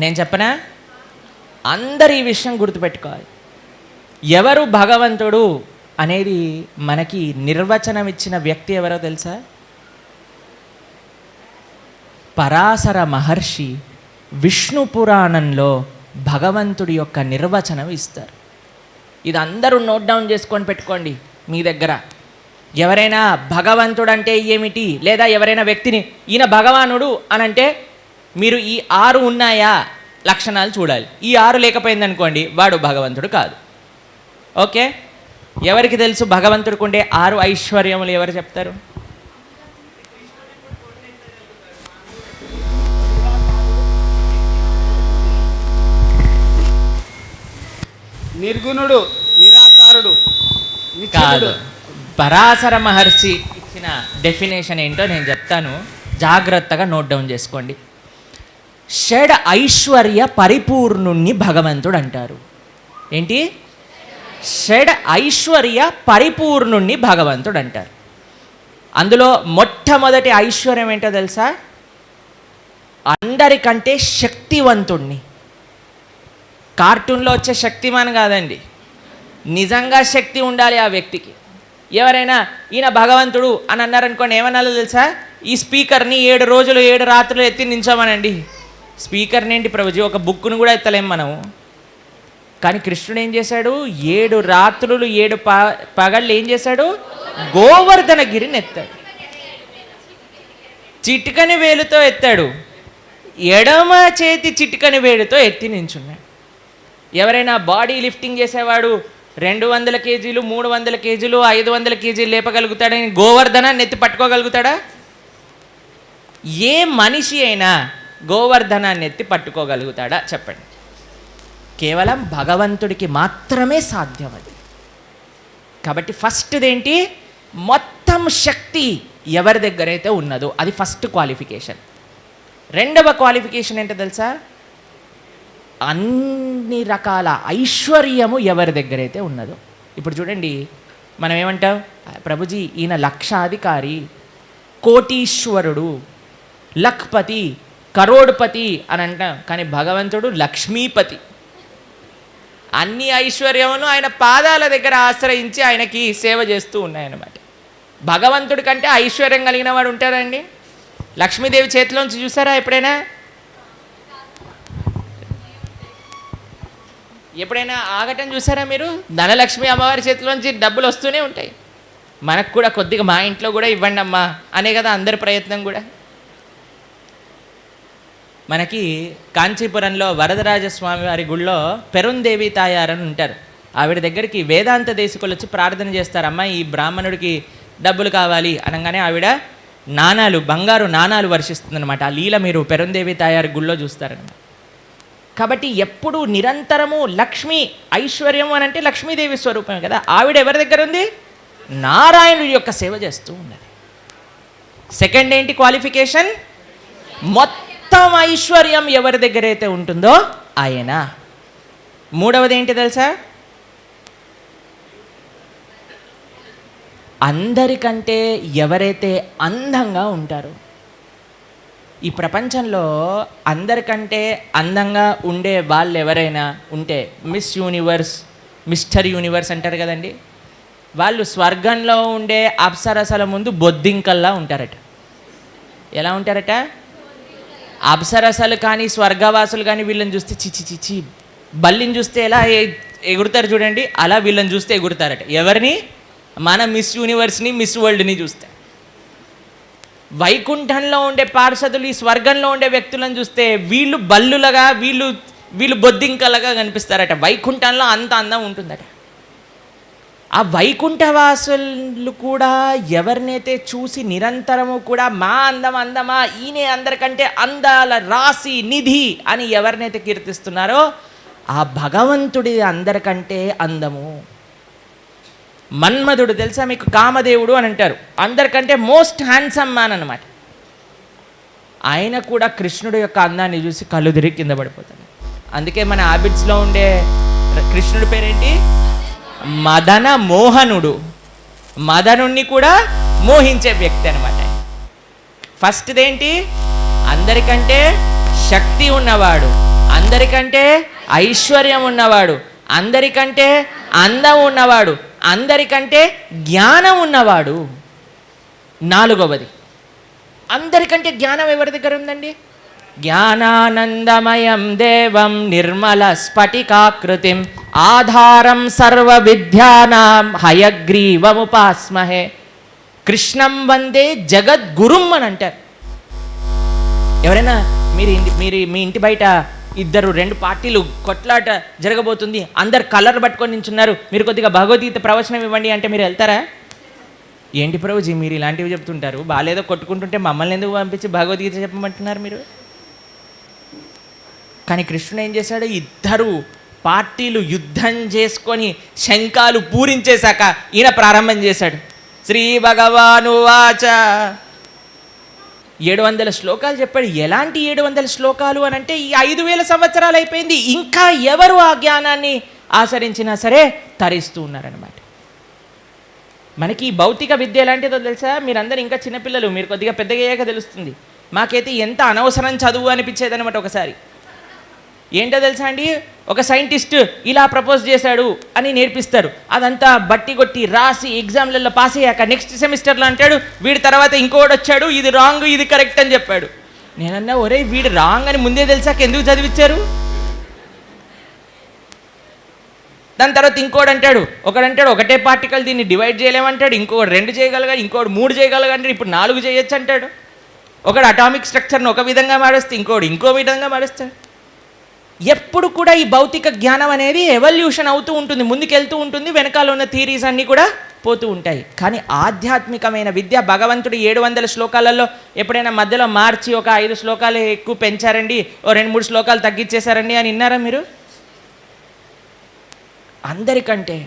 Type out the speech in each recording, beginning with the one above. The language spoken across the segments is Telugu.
నేను చెప్పనా? అందరు ఈ విషయం గుర్తుపెట్టుకోవాలి. ఎవరు భగవంతుడు అనేది మనకి నిర్వచనం ఇచ్చిన వ్యక్తి ఎవరో తెలుసా? పరాశర మహర్షి విష్ణు పురాణంలో భగవంతుడి యొక్క నిర్వచనం ఇస్తారు. ఇది అందరూ నోట్ డౌన్ చేసుకొని పెట్టుకోండి మీ దగ్గర. ఎవరైనా భగవంతుడు అంటే ఏమిటి? లేదా ఎవరైనా వ్యక్తిని ఈయన భగవానుడు అని అంటే మీరు ఈ ఆరు ఉన్నాయా? లక్షణాలు చూడాలి. ఈ ఆరు లేకపోయింది అనుకోండి వాడు భగవంతుడు కాదు. ఓకే? ఎవరికి తెలుసు భగవంతుడికి ఉండే ఆరు ఐశ్వర్యములు ఎవరు చెప్తారు? నిర్గుణుడు నిరాకారుడు కాదు. పరాశర మహర్షి ఇచ్చిన డెఫినేషన్ ఏంటో నేను చెప్తాను. జాగ్రత్తగా నోట్ డౌన్ చేసుకోండి. షడ్ ఐశ్వర్య పరిపూర్ణుణ్ణి భగవంతుడు అంటారు. ఏంటి? షడ్ ఐశ్వర్య పరిపూర్ణుణ్ణి భగవంతుడు అంటారు. అందులో మొట్టమొదటి ఐశ్వర్యం ఏంటో తెలుసా? అందరికంటే శక్తివంతుణ్ణి. కార్టూన్లో వచ్చే శక్తిమాన్ కాదండి. నిజంగా శక్తి ఉండాలి ఆ వ్యక్తికి. ఎవరైనా ఈయన భగవంతుడు అని అన్నారనుకోండి ఏమన్నాలో తెలుసా? ఈ స్పీకర్ని ఏడు రోజులు ఏడు రాత్రులు ఎత్తి నించోమనండి. స్పీకర్ని ఏంటి ప్రభుజీ? ఒక బుక్ను కూడా ఎత్తలేం మనము. కానీ కృష్ణుడు ఏం చేశాడు? ఏడు రాత్రులు ఏడు ప పగళ్ళు ఏం చేశాడు? గోవర్ధన గిరిని ఎత్తాడు. చిటికని వేలుతో ఎత్తాడు. ఎడమ చేతి చిటికని వేలుతో ఎత్తి నించున్నాడు. ఎవరైనా బాడీ లిఫ్టింగ్ చేసేవాడు రెండు వందల కేజీలు మూడు వందల కేజీలు ఐదు వందల కేజీలు లేపగలుగుతాడని గోవర్ధనాన్ని ఎత్తి పట్టుకోగలుగుతాడా? ఏ మనిషి అయినా గోవర్ధనాన్ని ఎత్తి పట్టుకోగలుగుతాడా? చెప్పండి. కేవలం భగవంతుడికి మాత్రమే సాధ్యం అది కాబట్టి ఫస్ట్ది ఏంటి మొత్తం శక్తి ఎవరి దగ్గరైతే ఉన్నదో అది ఫస్ట్ క్వాలిఫికేషన్ రెండవ క్వాలిఫికేషన్ ఏంటో తెలుసా? అన్ని రకాల ఐశ్వర్యము ఎవరి దగ్గరైతే ఉన్నదో. ఇప్పుడు చూడండి మనం ఏమంటాం? ప్రభుజీ ఈయన లక్షాధికారి కోటీశ్వరుడు లఖ్పతి కరోడ్పతి అని అంటాం. కానీ భగవంతుడు లక్ష్మీపతి. అన్ని ఐశ్వర్యమును ఆయన పాదాల దగ్గర ఆశ్రయించి ఆయనకి సేవ చేస్తూ ఉన్నాయన్నమాట. భగవంతుడి కంటే ఐశ్వర్యం కలిగిన వాడు ఉంటారండి లక్ష్మీదేవి చేతిలోంచి చూసారా ఎప్పుడైనా? ఎప్పుడైనా ఆగటం చూసారా మీరు? ధనలక్ష్మి అమ్మవారి చేతిలోంచి డబ్బులు వస్తూనే ఉంటాయి. మనకు కూడా కొద్దిగా మా ఇంట్లో కూడా ఇవ్వండి అమ్మా అనే కదా అందరి ప్రయత్నం కూడా. మనకి కాంచీపురంలో వరదరాజస్వామి వారి గుళ్ళో పెరుందేవి తాయారని ఉంటారు. ఆవిడ దగ్గరికి వేదాంత దేశకులు వచ్చి ప్రార్థన చేస్తారు అమ్మ ఈ బ్రాహ్మణుడికి డబ్బులు కావాలి అనగానే ఆవిడ నాణాలు బంగారు నాణాలు వర్షిస్తుందన్నమాట. ఆ లీల మీరు పెరుందేవి తాయారు గుళ్ళో చూస్తారనమాట కాబట్టి ఎప్పుడు నిరంతరము లక్ష్మి ఐశ్వర్యం అని అంటే లక్ష్మీదేవి స్వరూపమే కదా. ఆవిడ ఎవరి దగ్గర ఉంది? నారాయణుడి యొక్క సేవ చేస్తూ ఉన్నది. సెకండ్ ఏంటి క్వాలిఫికేషన్? మొత్తం ఐశ్వర్యం ఎవరి దగ్గర అయితే ఉంటుందో ఆయన. మూడవది ఏంటి తెలుసా? అందరికంటే ఎవరైతే అందంగా ఉంటారో. ఈ ప్రపంచంలో అందరికంటే అందంగా ఉండే వాళ్ళు ఎవరైనా ఉంటే మిస్ యూనివర్స్ మిస్టర్ యూనివర్స్ అంటారు కదండి. వాళ్ళు స్వర్గంలో ఉండే అప్సరసల ముందు బొద్దింకల్లా ఉంటారట. ఎలా ఉంటారట? అప్సరసలు కానీ స్వర్గవాసులు కానీ వీళ్ళని చూస్తే చిచి చిచి బల్లిని చూస్తే ఎలా ఎగురుతారు చూడండి అలా వీళ్ళని చూస్తే ఎగురుతారట. ఎవరిని? మన మిస్ యూనివర్స్ని మిస్ వరల్డ్ని చూస్తే. వైకుంఠంలో ఉండే పార్షదులు ఈ స్వర్గంలో ఉండే వ్యక్తులను చూస్తే వీళ్ళు బల్లులగా వీళ్ళు వీళ్ళు బొద్దింకలగా కనిపిస్తారట. వైకుంఠంలో అంత అందం ఉంటుందట. ఆ వైకుంఠవాసులు కూడా ఎవరినైతే చూసి నిరంతరము కూడా మా అందం అందమా ఈయనే అందరికంటే అందాల రాశి నిధి అని ఎవరినైతే కీర్తిస్తున్నారో ఆ భగవంతుడి అందరికంటే అందము. మన్మధుడు తెలుసా మీకు? కామదేవుడు అని అంటారు. అందరికంటే మోస్ట్ హ్యాండ్సమ్ మ్యాన్ అనమాట ఆయన కూడా కృష్ణుడు యొక్క అందాన్ని చూసి కళ్ళు తిరిగి కింద పడిపోతాడు. అందుకే మన హ్యాబిట్స్లో ఉండే కృష్ణుడి పేరేంటి? మదన మోహనుడు. మదనుణ్ణి కూడా మోహించే వ్యక్తి అనమాట ఫస్ట్దేంటి? అందరికంటే శక్తి ఉన్నవాడు. అందరికంటే ఐశ్వర్యం ఉన్నవాడు. అందరికంటే అందం ఉన్నవాడు. అందరికంటే జ్ఞానం ఉన్నవాడు. నాలుగవది. అందరికంటే జ్ఞానం ఎవరి దగ్గర ఉందండి? జ్ఞానానందమయం దేవం నిర్మల స్ఫటికాకృతిం. ఆధారం సర్వ విద్యానాం హయగ్రీవముపాస్మహే. కృష్ణం వందే జగద్గురుం అని అంటారు. ఎవరైనా మీరు ఇంటి మీరు మీ ఇంటి బయట ఇద్దరు రెండు పార్టీలు కొట్లాట జరగబోతుంది అందరు కలర్ పట్టుకొని నించున్నారు మీరు కొద్దిగా భగవద్గీత ప్రవచనం ఇవ్వండి అంటే మీరు వెళ్తారా? ఏంటి ప్రభుజీ మీరు ఇలాంటివి చెప్తుంటారు? బాగాలేదో కొట్టుకుంటుంటే మమ్మల్ని ఎందుకు పంపించి భగవద్గీత చెప్పమంటున్నారు మీరు? కానీ కృష్ణుడు ఏం చేశాడు? ఇద్దరు పార్టీలు యుద్ధం చేసుకొని శంఖాలు పూరించేశాక ఈయన ప్రారంభం చేశాడు. శ్రీ భగవాను వాచ. ఏడు వందల శ్లోకాలు చెప్పాడు. ఎలాంటి ఏడు వందల శ్లోకాలు అని అంటే ఈ ఐదు వేల సంవత్సరాలు అయిపోయింది. ఇంకా ఎవరు ఆ జ్ఞానాన్ని ఆచరించినా సరే తరిస్తూ ఉన్నారనమాట మనకి ఈ భౌతిక విద్య ఎలాంటిదో తెలుసా? మీరందరూ ఇంకా చిన్నపిల్లలు మీరు కొద్దిగా పెద్దగా అయ్యాక తెలుస్తుంది. మాకైతే ఎంత అనవసరం చదువు అనిపించేది అనమాట ఒకసారి. ఏంటో తెలుసా అండి? ఒక సైంటిస్ట్ ఇలా ప్రపోజ్ చేశాడు అని నేర్పిస్తారు. అదంతా బట్టి కొట్టి రాసి ఎగ్జామ్లలో పాస్ అయ్యాక నెక్స్ట్ సెమిస్టర్లో అంటాడు వీడి తర్వాత ఇంకోటి వచ్చాడు ఇది రాంగ్ ఇది కరెక్ట్ అని చెప్పాడు. నేనన్నా ఒరే వీడు రాంగ్ అని ముందే తెలిసాక ఎందుకు చదివించారు దాని తర్వాత ఇంకోటి అంటాడు ఒకడు అంటాడు ఒకటే పార్టికల్ దీన్ని డివైడ్ చేయలేమంటాడు ఇంకోటి రెండు చేయగలగా ఇంకోటి మూడు చేయగలగా ఇప్పుడు నాలుగు చేయొచ్చు అంటాడు. ఒకడు అటామిక్ స్ట్రక్చర్ని ఒక విధంగా మారుస్తే ఇంకోటి ఇంకో విధంగా మారుస్తాడు. ఎప్పుడు కూడా ఈ భౌతిక జ్ఞానం అనేది ఎవల్యూషన్ అవుతూ ఉంటుంది ముందుకెళ్తూ ఉంటుంది వెనకాల ఉన్న థీరీస్ అన్నీ కూడా పోతూ ఉంటాయి. కానీ ఆధ్యాత్మికమైన విద్య భగవంతుడు ఏడు వందల శ్లోకాలలో ఎప్పుడైనా మధ్యలో మార్చి ఒక ఐదు శ్లోకాలు ఎక్కువ పెంచారండి ఓ రెండు మూడు శ్లోకాలు తగ్గించేశారండి అని విన్నారా మీరు? అందరికంటే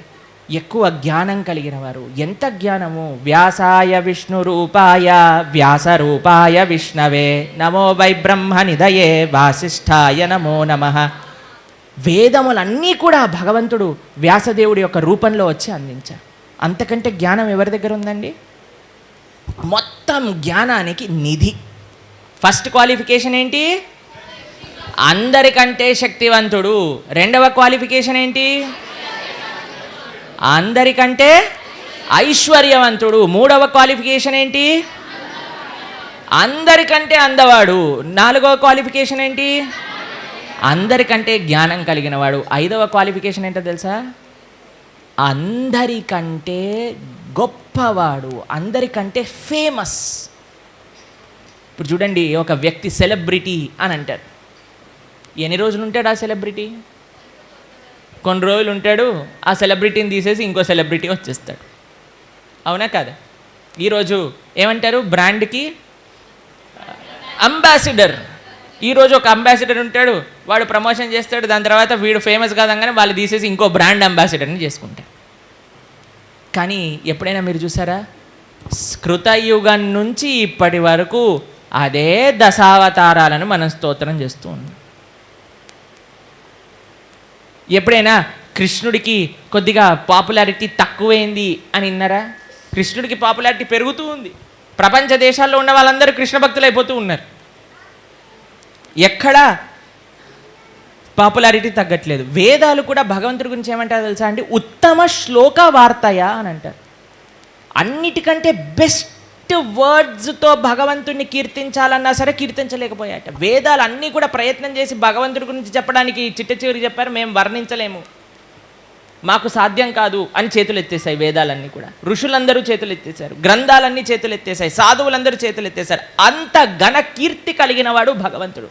ఎక్కువ జ్ఞానం కలిగిన వారు. ఎంత జ్ఞానము? వ్యాసాయ విష్ణు రూపాయ వ్యాస రూపాయ విష్ణవే. నమో వై బ్రహ్మ నిదయే వాసిష్ఠాయ నమో నమ. వేదములన్నీ కూడా భగవంతుడు వ్యాసదేవుడి యొక్క రూపంలో వచ్చి అందించారు. అంతకంటే జ్ఞానం ఎవరి దగ్గర ఉందండి? మొత్తం జ్ఞానానికి నిధి. ఫస్ట్ క్వాలిఫికేషన్ ఏంటి? అందరికంటే శక్తివంతుడు. రెండవ క్వాలిఫికేషన్ ఏంటి? అందరికంటే ఐశ్వర్యవంతుడు. మూడవ క్వాలిఫికేషన్ ఏంటి? అందరికంటే అందవాడు. నాలుగవ క్వాలిఫికేషన్ ఏంటి? అందరికంటే జ్ఞానం కలిగిన వాడు ఐదవ క్వాలిఫికేషన్ ఏంటో తెలుసా? అందరికంటే గొప్పవాడు. అందరికంటే ఫేమస్. ఇప్పుడు చూడండి ఒక వ్యక్తి సెలబ్రిటీ అని అంటారు. ఎన్ని రోజులు ఉంటాడు ఆ సెలబ్రిటీ? కొన్ని రోజులు ఉంటాడు ఆ సెలబ్రిటీని తీసేసి ఇంకో సెలబ్రిటీ వచ్చేస్తాడు. అవునా కాదా? ఈరోజు ఏమంటారు? బ్రాండ్కి అంబాసిడర్. ఈరోజు ఒక అంబాసిడర్ ఉంటాడు వాడు ప్రమోషన్ చేస్తాడు దాని తర్వాత వీడు ఫేమస్ కాదంగానే వాళ్ళు తీసేసి ఇంకో బ్రాండ్ అంబాసిడర్ని చేసుకుంటారు కానీ ఎప్పుడైనా మీరు చూసారా? కృతయుగం నుంచి ఇప్పటి వరకు అదే దశావతారాలను మనం స్తోత్రం చేస్తూ ఉన్నాం. ఎప్పుడైనా కృష్ణుడికి కొద్దిగా పాపులారిటీ తక్కువైంది అని విన్నారా? కృష్ణుడికి పాపులారిటీ పెరుగుతూ ఉంది. ప్రపంచ దేశాల్లో ఉన్న వాళ్ళందరూ కృష్ణ భక్తులు అయిపోతూ ఉన్నారు. ఎక్కడా పాపులారిటీ తగ్గట్లేదు. వేదాలు కూడా భగవంతుడి గురించి ఏమంటారు తెలుసా అండి? ఉత్తమ శ్లోక వార్తయ అని అంటారు. అన్నిటికంటే బెస్ట్ వర్డ్స్తో భగవంతుడిని కీర్తించాలన్నా సరే కీర్తించలేకపోయాట. వేదాలు అన్నీ కూడా ప్రయత్నం చేసి భగవంతుడి గురించి చెప్పడానికి చిట్ట చివరి చెప్పారు మేము వర్ణించలేము. మాకు సాధ్యం కాదు అని చేతులు ఎత్తేసాయి వేదాలన్నీ కూడా. ఋషులందరూ చేతులు ఎత్తేశారు. గ్రంథాలన్నీ చేతులు ఎత్తేసాయి సాధువులందరూ చేతులు ఎత్తేశారు. అంత ఘన కీర్తి కలిగిన వాడు భగవంతుడు.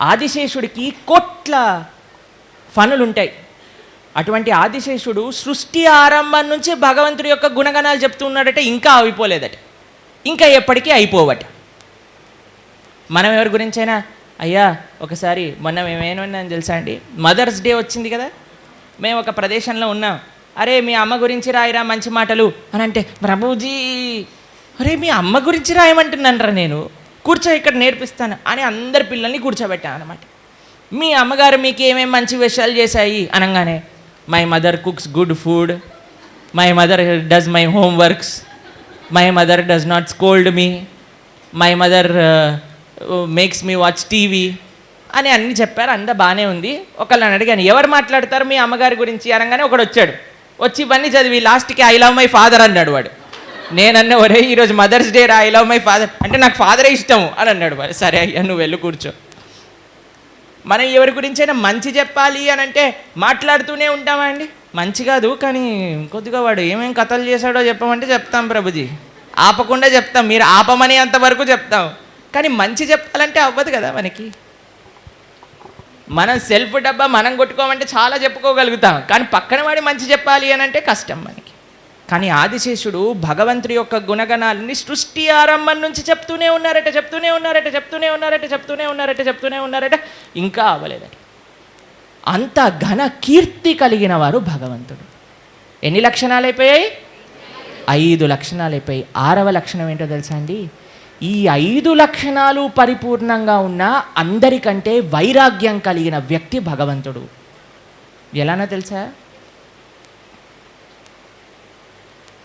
ఆదిశేషుడికి కోట్ల ఫనులుంటాయి. అటువంటి ఆదిశేషుడు సృష్టి ఆరంభం నుంచి భగవంతుడి యొక్క గుణగణాలు చెప్తూ ఉన్నాడట ఇంకా అయిపోలేదట ఇంకా ఎప్పటికీ అయిపోవట. మనం ఎవరి గురించైనా అయ్యా ఒకసారి మొన్న మేమేమన్నాను తెలుసా అండి? మదర్స్ డే వచ్చింది కదా? మేము ఒక ప్రదేశంలో ఉన్నాం. అరే మీ అమ్మ గురించి రాయిరా మంచి మాటలు. అని అంటే ప్రభుజీ అరే మీ అమ్మ గురించి రాయమంటున్నానరా నేను. కూర్చో ఇక్కడ నేర్పిస్తాను. అని అందరి పిల్లల్ని కూర్చోబెట్టాను అనమాట మీ అమ్మగారు మీకు ఏమేమి మంచి విషయాలు చేశాయి? అనగానే my mother cooks good food my mother does my home works my mother does not scold me my mother makes me watch TV అని అన్ని చెప్పారు. అంతా బాగానే ఉంది. ఒకళ్ళని అడిగాను ఎవరు మాట్లాడతారు మీ అమ్మగారి గురించి? అనగానే ఒకడు వచ్చాడు. వచ్చి ఇవన్నీ చదివి లాస్ట్కి ఐ లవ్ మై ఫాదర్ అన్నాడు వాడు. నేనన్న ఒరే ఈరోజు మదర్స్ డే రా ఐ లవ్ మై ఫాదర్ అంటే నాకు ఫాదరే ఇష్టము అని అన్నాడు వాడు. సరే అయ్యా నువ్వు వెళ్ళి కూర్చో. మనం ఎవరి గురించైనా మంచి చెప్పాలి అని అంటే మాట్లాడుతూనే ఉంటామా అండి? మంచి కాదు కానీ కొద్దిగా వాడు ఏమేం కథలు చేశాడో చెప్పమంటే చెప్తాం ప్రభుజీ. ఆపకుండా చెప్తాం మీరు ఆపమని అంతవరకు చెప్తాం. కానీ మంచి చెప్పాలంటే అవ్వదు కదా మనకి. మనం సెల్ఫ్ డబ్బా మనం కొట్టుకోమంటే చాలా చెప్పుకోగలుగుతాం కానీ పక్కన వాడి మంచి చెప్పాలి అని అంటే కష్టం మనకి. కానీ ఆదిశేషుడు భగవంతుడి యొక్క గుణగణాలని సృష్టి ఆరంభం నుంచి చెప్తూనే ఉన్నారట చెప్తూనే ఉన్నారట చెప్తూనే ఉన్నారట చెప్తూనే ఉన్నారట చెప్తూనే ఉన్నారట. ఇంకా అవ్వలేదట అంత ఘన కీర్తి కలిగిన వారు భగవంతుడు. ఎన్ని లక్షణాలు అయిపోయాయి? ఐదు లక్షణాలు అయిపోయాయి. ఆరవ లక్షణం ఏంటో తెలుసా అండి? ఈ ఐదు లక్షణాలు పరిపూర్ణంగా ఉన్న అందరికంటే వైరాగ్యం కలిగిన వ్యక్తి భగవంతుడు. ఎలానో తెలుసా?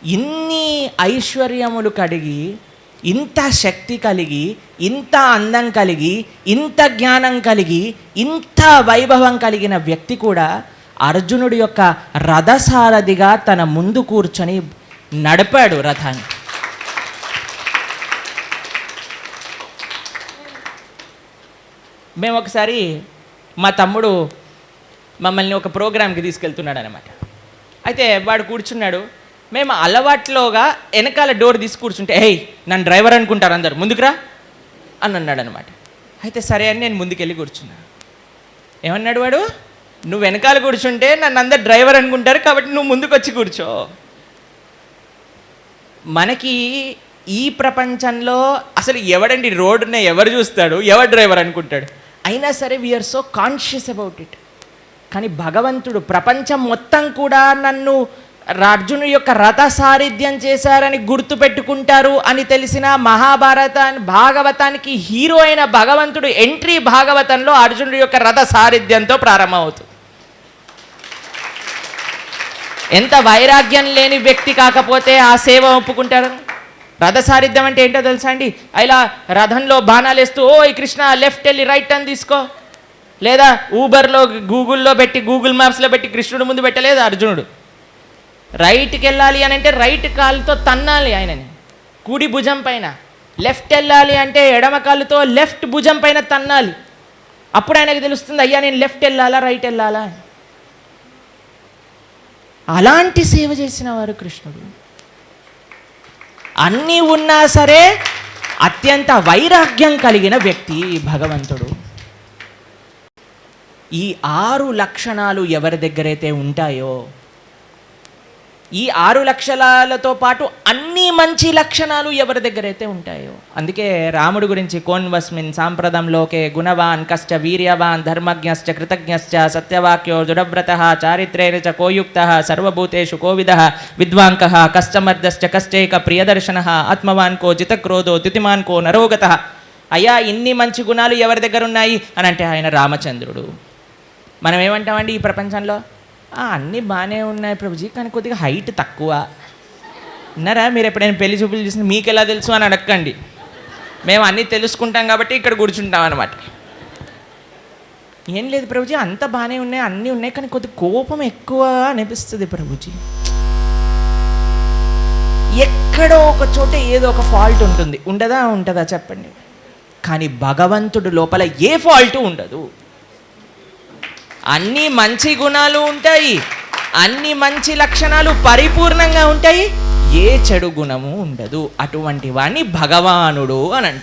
ఇన్ని ఐశ్వర్యములు కలిగి ఇంత శక్తి కలిగి ఇంత అందం కలిగి ఇంత జ్ఞానం కలిగి ఇంత వైభవం కలిగిన వ్యక్తి కూడా అర్జునుడి యొక్క రథసారథిగా తన ముందు కూర్చొని నడిపాడు రథాన్ని. మేము ఒకసారి మా తమ్ముడు మమ్మల్ని ఒక ప్రోగ్రామ్కి తీసుకెళ్తున్నాడు అనమాట అయితే వాడు కూర్చున్నాడు. మేము అలవాట్లోగా వెనకాల డోర్ తీసి కూర్చుంటే హేయ్ నన్ను డ్రైవర్ అనుకుంటారు అందరు ముందుకురా అని అన్నాడు అనమాట అయితే సరే అని నేను ముందుకెళ్ళి కూర్చున్నా. ఏమన్నాడు వాడు? నువ్వు వెనకాల కూర్చుంటే నన్ను అందరు డ్రైవర్ అనుకుంటారు కాబట్టి నువ్వు ముందుకు వచ్చి కూర్చో. మనకి ఈ ప్రపంచంలో అసలు ఎవడండి రోడ్డున ఎవరు చూస్తాడు ఎవరు డ్రైవర్ అనుకుంటాడు? అయినా సరే we are so conscious about it కానీ భగవంతుడు ప్రపంచం మొత్తం కూడా నన్ను అర్జును యొక్క రథ సారథ్యం చేశారని గుర్తు పెట్టుకుంటారు అని తెలిసిన మహాభారత భాగవతానికి హీరో అయిన భగవంతుడు ఎంట్రీ భాగవతంలో అర్జునుడి యొక్క రథ సారథ్యంతో ప్రారంభమవుతుంది ఎంత వైరాగ్యం లేని వ్యక్తి కాకపోతే ఆ సేవ ఒప్పుకుంటారు? రథ సారిధ్యం అంటే ఏంటో తెలుసా అండి? ఇలా రథంలో బాణాలు వేస్తూ ఓ కృష్ణ లెఫ్ట్ వెళ్ళి రైట్ అని తీసుకో. లేదా ఊబర్లో గూగుల్లో పెట్టి గూగుల్ మ్యాప్స్లో పెట్టి కృష్ణుడు ముందు పెట్టలేదు అర్జునుడు. రైట్కి వెళ్ళాలి అని అంటే రైట్ కాలుతో తన్నాలి ఆయనని. కుడి భుజం పైన. లెఫ్ట్ వెళ్ళాలి అంటే ఎడమ కాలుతో లెఫ్ట్ భుజం పైన తన్నాలి. అప్పుడు ఆయనకు తెలుస్తుంది అయ్యా నేను లెఫ్ట్ వెళ్ళాలా రైట్ వెళ్ళాలా? అలాంటి సేవ చేసిన వారు కృష్ణుడు. అన్నీ ఉన్నా సరే అత్యంత వైరాగ్యం కలిగిన వ్యక్తి భగవంతుడు. ఈ ఆరు లక్షణాలు ఎవరి దగ్గరైతే ఉంటాయో ఈ ఆరు లక్షణాలతో పాటు అన్ని మంచి లక్షణాలు ఎవరి దగ్గరైతే ఉంటాయో. అందుకే రాముడు గురించి కోన్వస్మిన్ సాంప్రదంలోకే గుణవాన్ కశ్చ వీర్యవాన్ ధర్మజ్ఞశ్చ కృతజ్ఞశ్చ సత్యవాక్యో దృఢవ్రత చారిత్రేణ చ కోయుక్త సర్వభూతేషు కోవిద విద్వాంక కశ్చమర్దశ్చ కష్టైక ప్రియదర్శన ఆత్మవాన్ కో జితక్రోధో ద్యుతిమాన్ కో నరోగత. అయ్యా ఇన్ని మంచి గుణాలు ఎవరి దగ్గర ఉన్నాయి అని అంటే ఆయన రామచంద్రుడు. మనం ఏమంటామండి ఈ ప్రపంచంలో? అన్నీ బాగానే ఉన్నాయి ప్రభుజీ కానీ కొద్దిగా హైట్ తక్కువ. అన్నారా మీరు ఎప్పుడైనా పెళ్ళి చూపులు చూసిన మీకు ఎలా తెలుసు అని అడగండి మేము అన్నీ తెలుసుకుంటాం కాబట్టి ఇక్కడ కూర్చుంటాం అనమాట ఏం లేదు ప్రభుజీ అంత బాగానే ఉన్నాయి అన్నీ ఉన్నాయి కానీ కొద్ది కోపం ఎక్కువ అనిపిస్తుంది ప్రభుజీ. ఎక్కడో ఒక చోట ఏదో ఒక ఫాల్ట్ ఉంటుంది. ఉండదా? ఉంటుందా? చెప్పండి. కానీ భగవంతుడు లోపల ఏ ఫాల్ట్ ఉండదు. అన్ని మంచి గుణాలు ఉంటాయి. అన్ని మంచి లక్షణాలు పరిపూర్ణంగా ఉంటాయి. ఏ చెడు గుణము ఉండదు. అటువంటి వాణ్ణి భగవానుడు అని అంటారు.